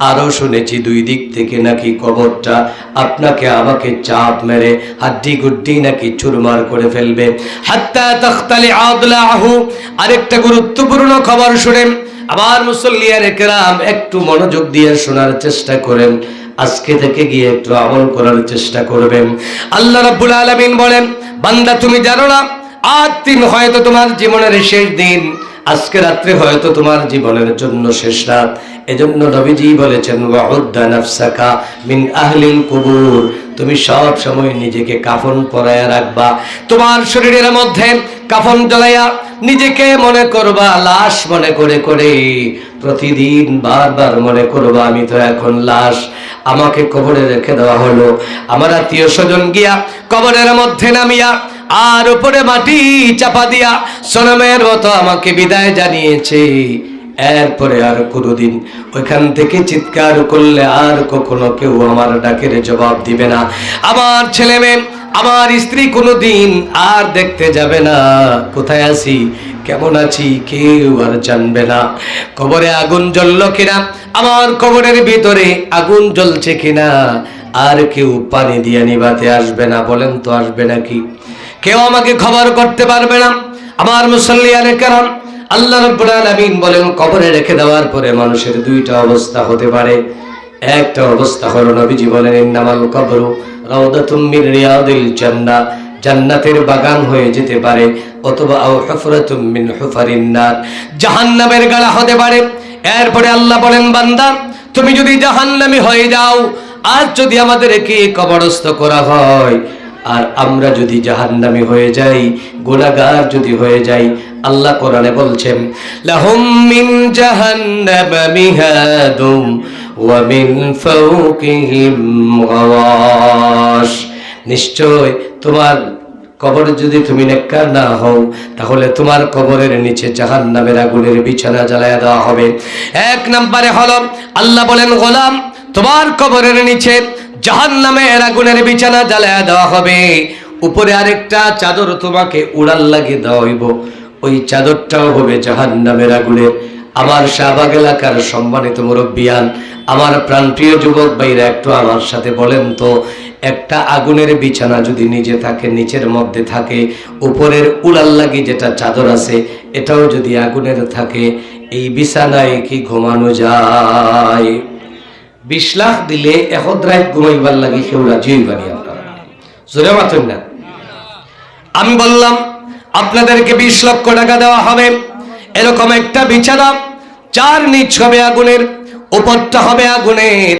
আরও শুনেছি দুই দিক থেকে নাকি কবরটা আপনাকে আমাকে চাপ মেরে হাড্ডি গুড্ডি নাকি চুরমার করে ফেলবে। হাত্তা তখতালি আদলাহু। আরেকটা গুরুত্বপূর্ণ খবর শুনেন। আবার মুসল্লিয়ার কেরাম একটু মনোযোগ দিয়ে শোনার চেষ্টা করেন। আজকে থেকে গিয়ে একটু আমল করার চেষ্টা করবেন। আল্লাহ রাব্বুল আলামিন বলেন, বান্দা তুমি জানো না, আজ দিন হয়তো তোমার জীবনের শেষ দিন। আজকে রাত্রে হয়তো তোমার জীবনের জন্য শেষ রাত। এজন্য নবীজি বলেছেন নাফসাকা মিন আহলিল কুবুর। তুমি সব সময় নিজেকে কাফন পরায়া রাখবা। তোমার শরীরের মধ্যে কাফন জ্বলাইয়া নিজেকে মনে করবা, লাশ মনে করে করে। প্রতিদিন বারবার মনে করবা, আমি তো এখন লাশ। আমাকে কবরে রেখে দেওয়া হলো। আমার আত্মীয় স্বজন গিয়া কবরের মধ্যে নামিয়া আর উপরে মাটি চাপা দিয়া সোনামের মতো আমাকে বিদায় জানিয়েছে। এরপরে আর কোনোদিন ওইখান থেকে চিৎকার করলে আর কখনো কেউ আমার ডাকের জবাব দিবে না। আমার ছেলে মেয়ে, আমার স্ত্রী কোনোদিন আর দেখতে যাবে না। কোথায় আছি? কেমন আছি? কেউ আর জানবে না। কবরে আগুন জ্বললো কিনা? আমার কবরের ভিতরে আগুন জ্বলছে কিনা? আর কেউ পানি দিয়ে নিবাতে আসবে না। বলেন তো আসবে নাকি? কেউ আমাকে খবর করতে পারবে না। আমার মুসল্লিয়ানে কারণ আল্লাহ রাব্বুল বলেন, কবরে রেখে দেওয়ার পরে মানুষের দুইটা অবস্থা হতে পারে। একটা অবস্থা হলো নবীজি বলেন, ইন্নামাল কবরু রাউদাতুম মিন রিয়াদিল জান্নাহ জান্নাতের বাগান হয়ে যেতে পারে, অথবা আও হুফরাতুম মিন হুফারিন নার। জাহান্নামের গালা হতে পারে। এরপরে আল্লাহ বলেন, বান্দা, তুমি যদি জাহান্নামী হয়ে যাও আজ যদি আমাদেরকে কবরস্থ করা হয় আর আমরা যদি জাহান্নামী হয়ে যাই গুনাহগার যদি হয়ে যাই, আল্লাহ কোরআনে বলছেন, লাহুম মিন জাহান্নাম মিহাদুম ওয়া মিন ফাওকিহিম গাওয়াশ। নিশ্চয় তোমার কবরে যদি তুমি নেককার না হও, তাহলে তোমার কবরের নিচে জাহান্নামের আগুনের বিছানা জ্বালায়া দেওয়া হবে। এক নম্বরে হলো, আল্লাহ বলেন, গোলাম, তোমার কবরের নিচে জাহান নামের আগুনের বিছানা জ্বালায় দেওয়া হবে। উপরে আরেকটা চাদর তোমাকে উড়াল লাগিয়ে দেওয়া হইব। ওই চাদরটাও হবে জাহান নামের আগুনের আমার শাহবাগ এলাকার সম্মানিত মুরব্বিয়ান, আমার প্রাণপ্রিয় যুবক ভাইরা একটু আমার সাথে বলেন তো, একটা আগুনের বিছানা যদি নিচে থাকে, নিচের মধ্যে থাকে, উপরের উড়াল লাগি যেটা চাদর আছে, এটাও যদি আগুনের থাকে, এই বিছানায় কি ঘুমানো যায়? বিশ লাখ দিলে ঘুমাইবার লাগে রাজি জোরে না। আমি বললাম, আপনাদেরকে বিশ লক্ষ টাকা দেওয়া হবে। এরকম একটা বিছানা, চার নিচ হবে আগুনের উপরটা হবে আগুনের।